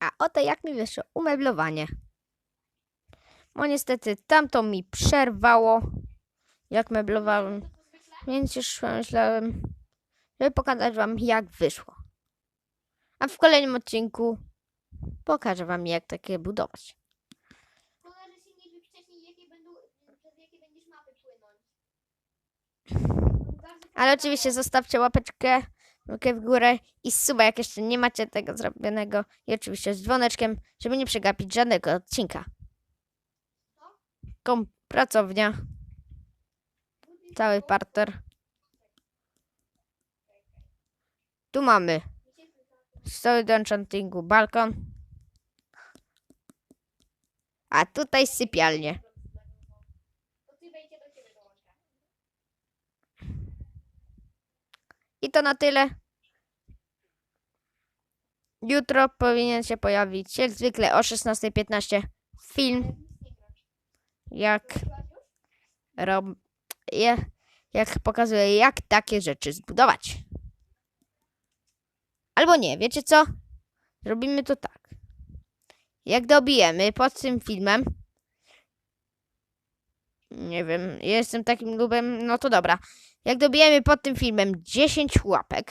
A oto jak mi wyszło umeblowanie. Bo niestety tamto mi przerwało, jak meblowałem. Więc już myślałem, żeby pokazać wam jak wyszło. A w kolejnym odcinku pokażę wam jak takie budować. Pokażę się niby wcześniej, jakie będą, przez jakie będziesz mapy płynąć. Bardzo Ale oczywiście zostawcie łapeczkę, łapkę w górę i suba, jak jeszcze nie macie tego zrobionego. I oczywiście z dzwoneczkiem, żeby nie przegapić żadnego odcinka. Kom pracownia. Cały parter. Tu mamy stoły do enchantingu, balkon. A tutaj sypialnie. I to na tyle. Jutro powinien się pojawić, jak zwykle o 16.15, film, jak, rob, je, jak pokazuję, jak takie rzeczy zbudować. Albo nie, wiecie co? Zrobimy to tak. Jak dobijemy pod tym filmem, nie wiem, jestem takim lubem, no to dobra. Jak dobijemy pod tym filmem 10 łapek,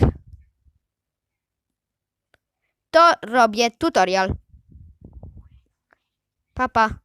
to robię tutorial. Papa.